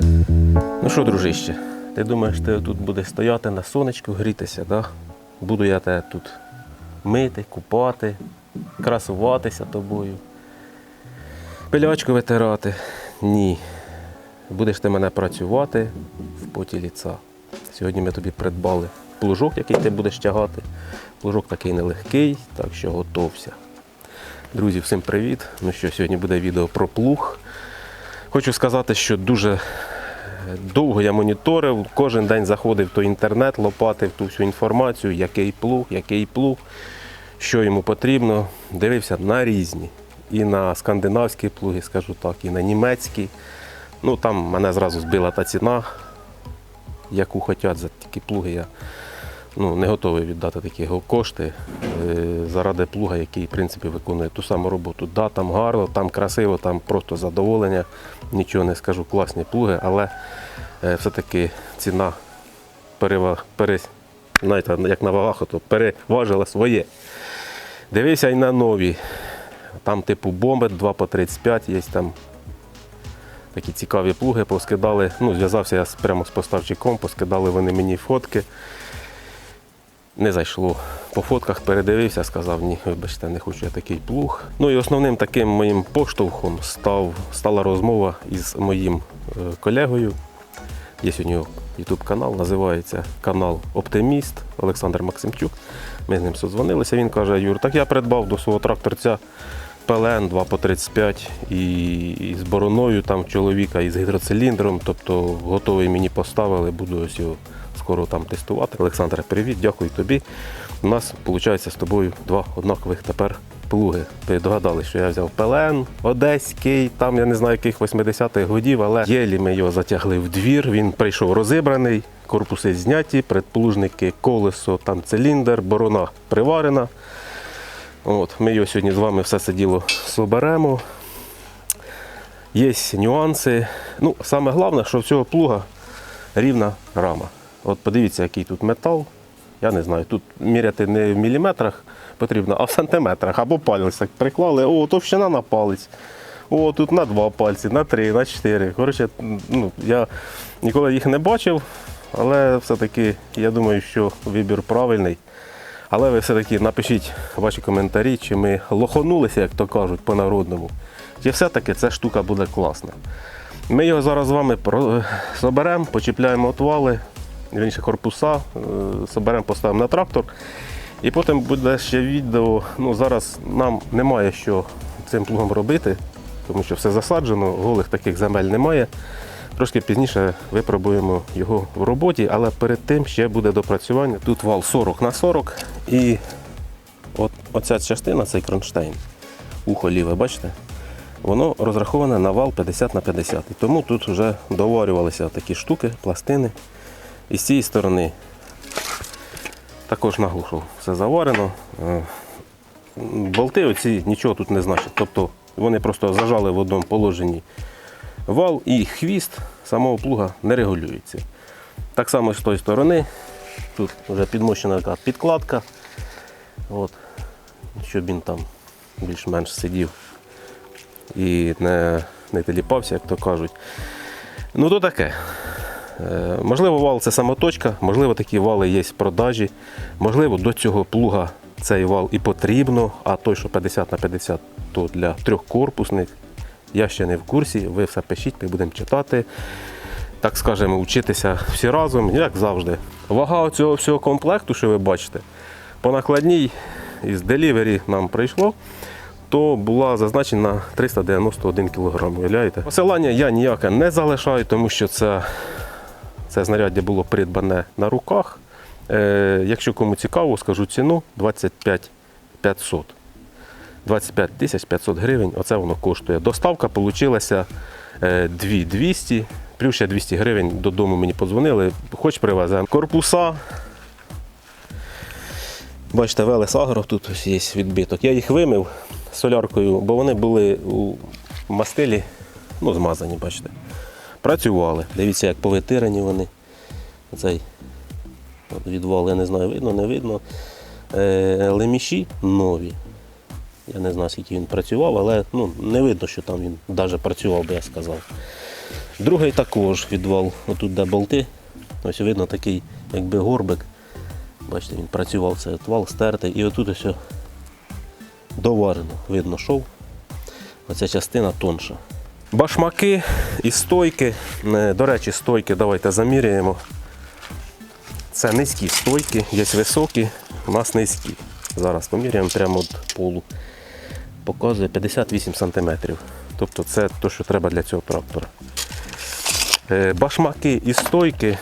Ну що, дружище, ти думаєш, ти тут будеш стояти на сонечку, грітися, да? Буду я тебе тут мити, купати, красуватися тобою. Пилячку витирати. Ні. Будеш ти мене працювати в поті ліца. Сьогодні ми тобі придбали плужок, який ти будеш тягати. Плужок такий нелегкий, так що готовся. Друзі, всім привіт! Ну що, сьогодні буде відео про плуг. Хочу сказати, що дуже довго я моніторив, кожен день заходив в той інтернет, лопатив ту всю інформацію, який плуг, який плуг, що йому потрібно. Дивився на різні. І на скандинавські плуги, скажу так, і на німецькі. Ну там мене зразу збила та ціна, яку хочуть за такі плуги. Я ну, не готовий віддати такі кошти е, заради плуга, який в принципі виконує ту саму роботу. Да, там гарно, там красиво, там просто задоволення. Нічого не скажу, класні плуги, але е, все-таки ціна перева, пере, знаєте, як на вагах, то переважила своє. Дивився і на нові. Там типу бомби 2 по 35, є там такі цікаві плуги, поскидали. Ну, зв'язався я прямо з поставщиком, поскидали вони мені фотки. Не зайшло. По фотках передивився, сказав, ні, вибачте, не хочу я такий плуг. Ну і основним таким моїм поштовхом став, стала розмова із моїм е, колегою. Є у нього YouTube канал, називається канал Оптиміст Олександр Максимчук. Ми з ним созвонилися. Він каже: Юр, так я придбав до свого тракторця ПЛН 2 по 35 і, з бороною там чоловіка, і з гідроциліндром. Тобто готовий мені поставили, буду ось його скоро там тестувати. Олександр, привіт, дякую тобі. У нас виходить з тобою два однакових тепер плуги. Ви догадали, що я взяв ПЛН, Одеський, там я не знаю яких 80-х годів, але єлі ми його затягли в двір. Він прийшов розібраний, корпуси зняті, предплужники, колесо, там циліндр, борона приварена. От, ми його сьогодні з вами все це діло соберемо. Є нюанси. Ну, саме головне, що в цього плуга рівна рама. От подивіться, який тут метал. Я не знаю, тут міряти не в міліметрах потрібно, а в сантиметрах або палець так приклали. О, товщина на палець. О, тут на два пальці, на три, на чотири. Коротше, ну, я ніколи їх не бачив, але все-таки я думаю, що вибір правильний. Але ви все-таки напишіть ваші коментарі, чи ми лоханулися, як то кажуть, по-народному. Чи все-таки ця штука буде класна. Ми його зараз з вами соберемо, почіпляємо отвали, вірніше корпуса, е, соберемо, поставимо на трактор. І потім буде ще відео. Ну, зараз нам немає що цим плугом робити, тому що все засаджено, голих таких земель немає. Трошки пізніше випробуємо його в роботі, але перед тим ще буде допрацювання. Тут вал 40 на 40 і от, оця частина, цей кронштейн, ухо ліве, бачите? Воно розраховане на вал 50 на 50. І тому тут вже доварювалися такі штуки, пластини. І з цієї сторони також наглушив. Все заварено. Е, Болти оці нічого тут не значать. Тобто вони просто зажали в одному положенні вал і хвіст самого плуга не регулюється. Так само з тої сторони. Тут вже підмощена така підкладка. От, щоб він там більш-менш сидів і не, не теліпався, як то кажуть. Ну то таке. Е, Можливо, вал це самоточка, можливо, такі вали є в продажі. Можливо, до цього плуга цей вал і потрібно, а той, що 50 на 50, то для трьохкорпусних. Я ще не в курсі, ви все пишіть, ми будемо читати. Так скажемо, вчитися всі разом, як завжди. Вага цього всього комплекту, що ви бачите, по накладній із Delivery нам прийшло, то була зазначена 391 кг. Посилання я ніяке не залишаю, тому що це, це знаряддя було придбане на руках. Е, якщо кому цікаво, скажу ціну 25 500. 25 тисяч 500 гривень, оце воно коштує. Доставка вийшла 2200, плюс ще 200 гривень додому мені подзвонили, хоч привеземо. Корпуса. Бачите, Велес Агро, тут є відбиток. Я їх вимив соляркою, бо вони були у мастилі, ну, змазані, бачите. Працювали. Дивіться, як повитирані вони. Цей відвал, я не знаю, видно, не видно. Е, леміші нові. Я не знаю, скільки він працював, але ну, не видно, що там він навіть працював, би я сказав. Другий також відвал. Отут де болти. Ось видно такий, якби горбик. Бачите, він працював цей отвал, стертий. І отут ось доварено. Видно шов. Оця частина тонша. Башмаки і стойки. Е, До речі, стойки давайте заміряємо. Це низькі стойки, є високі, у нас низькі. Зараз поміряємо прямо від полу. Показує 58 см. Тобто це те, що треба для цього трактора. Е, Башмаки і стойки.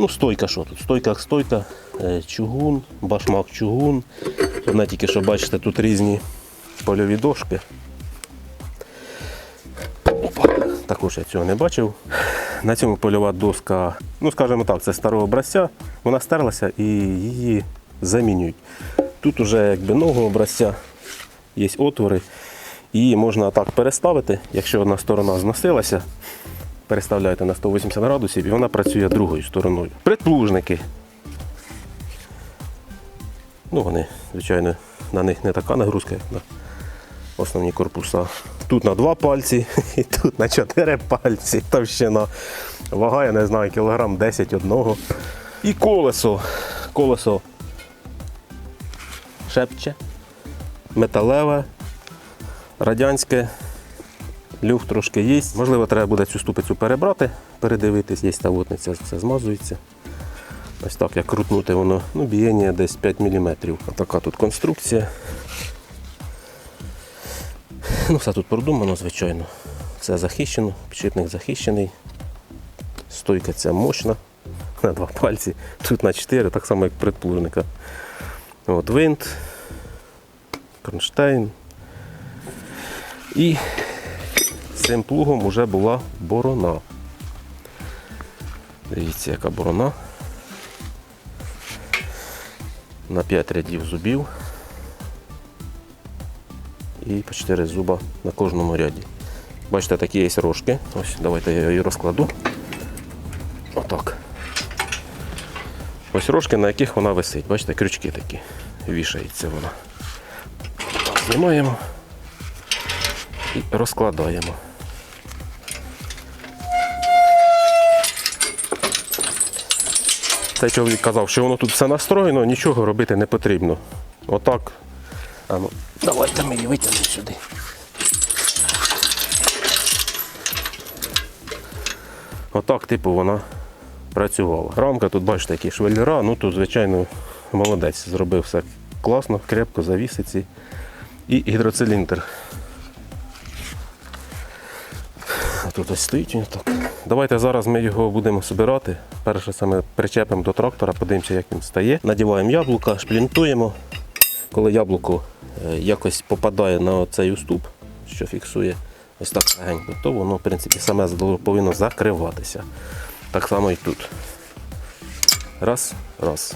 Ну, стойка що тут? Стойка як стойка, е, чугун, башмак чугун. Одне тільки що бачите, тут різні польові дошки. Опа, також я цього не бачив. На цьому польова доска, ну скажімо так, це старого образця, вона стерлася і її замінюють. Тут уже якби нового образця є отвори, її можна так переставити, якщо одна сторона зносилася, переставляєте на 180 градусів і вона працює другою стороною. Предплужники. Ну, вони, звичайно, на них не така нагрузка, як на основні корпуса. Тут на два пальці і тут на чотири пальці. Товщина. Вага, я не знаю, кілограм 10 одного. І колесо. Колесо шепче, металеве, радянське. Люфт трошки є. Можливо, треба буде цю ступицю перебрати, передивитись, є тавотниця, все змазується. Ось так, як крутнути воно, ну, бієння десь 5 мм. Така тут конструкція. Ну, все тут продумано, звичайно. Все захищено, підшипник захищений. Стойка ця мощна, на два пальці, тут на 4, так само як предплужника. От винт, кронштейн. І цим плугом вже була борона. Дивіться, яка борона. На 5 рядів зубів і по 4 зуба на кожному ряді. Бачите, такі є рожки. Ось, давайте я її розкладу. Отак. Ось рожки, на яких вона висить. Бачите, крючки такі. Вішається вона. Знімаємо і розкладаємо. Цей чоловік казав, що воно тут все настроєно, нічого робити не потрібно. Отак. А ну, давайте ми її витягнемо сюди. Отак, типу, вона працювала. Рамка тут, бачите, які швеллера, ну тут, звичайно, молодець. Зробив все класно, крепко, завісиці. І гідроциліндр. А тут ось стоїть він так. Давайте зараз ми його будемо збирати. Перше саме причепимо до трактора, подивимося, як він стає. Надіваємо яблука, шплінтуємо. Коли яблуко е, якось попадає на цей уступ, що фіксує ось так легенько, то воно в принципі саме повинно закриватися. Так само і тут. Раз, раз.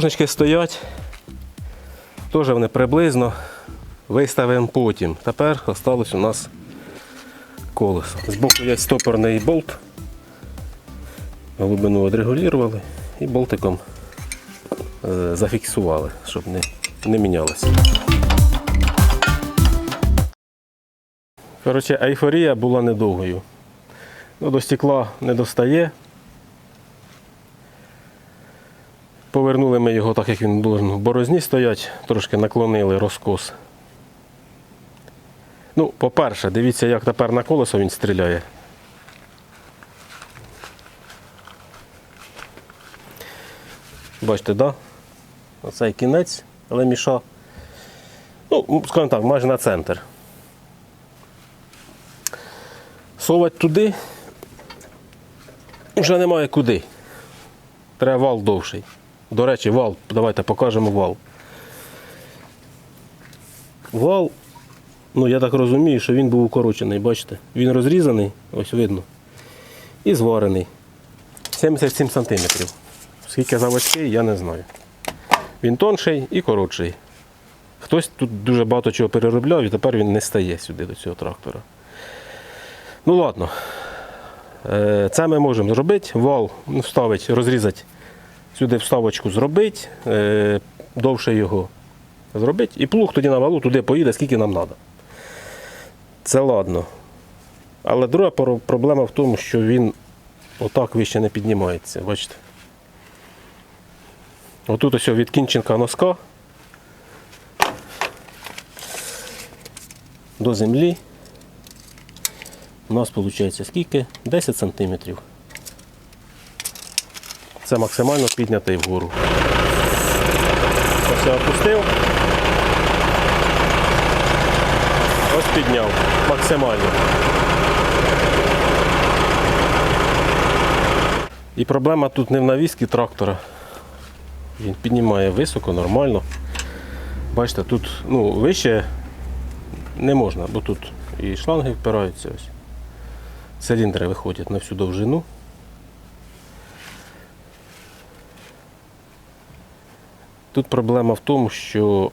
Плужнички стоять. Теж вони приблизно. Виставимо потім. Тепер осталось у нас колесо. Збоку є стопорний болт. Глибину відрегулювали і болтиком е, зафіксували, щоб не, не мінялося. Коротше, ейфорія була недовгою. Ну, до стекла не достає. Повернули ми його так, як він должен в борозні стоять, трошки наклонили розкос. Ну, по-перше, дивіться, як тепер на колесо він стріляє. Бачите, да? Оцей кінець леміша. Ну, скажімо так, майже на центр. Совать туди вже немає куди. Треба вал довший. До речі, вал, давайте покажемо вал. Вал, ну я так розумію, що він був укорочений, бачите? Він розрізаний, ось видно. І зварений. 77 см. Скільки заводський, я не знаю. Він тонший і коротший. Хтось тут дуже багато чого переробляв і тепер він не стає сюди до цього трактора. Ну ладно. Е, Це ми можемо зробити. Вал ну, вставити, розрізати, сюди вставочку зробити, е, довше його зробити. І плуг тоді на валу туди поїде, скільки нам треба. Це ладно. Але друга проблема в тому, що він отак вище не піднімається. Бачите? Отут ось від кінчинка носка до землі. У нас виходить скільки? 10 сантиметрів. Це максимально піднятий вгору. Ось я опустив. Ось підняв. Максимально. І проблема тут не в навісці трактора. Він піднімає високо, нормально. Бачите, тут ну, вище не можна, бо тут і шланги впираються ось. Циліндри виходять на всю довжину. Тут проблема в тому, що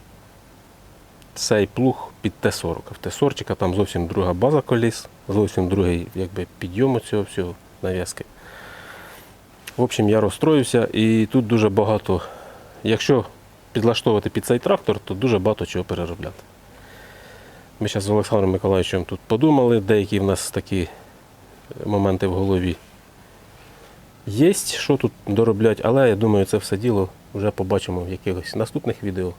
цей плуг під Т-40. В Т-40 там зовсім друга база коліс, зовсім другий якби, підйом цього всього нав'язки. В общем, я розстроївся і тут дуже багато, якщо підлаштовувати під цей трактор, то дуже багато чого переробляти. Ми зараз з Олександром Миколаївичем тут подумали, деякі в нас такі моменти в голові є, що тут доробляти, але я думаю, це все діло вже побачимо в якихось наступних відео.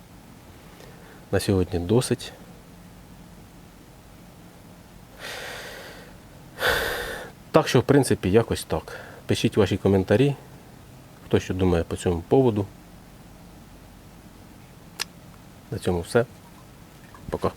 На сьогодні досить. Так що, в принципі, якось так. Пишіть ваші коментарі, хто що думає по цьому поводу. На цьому все. Пока.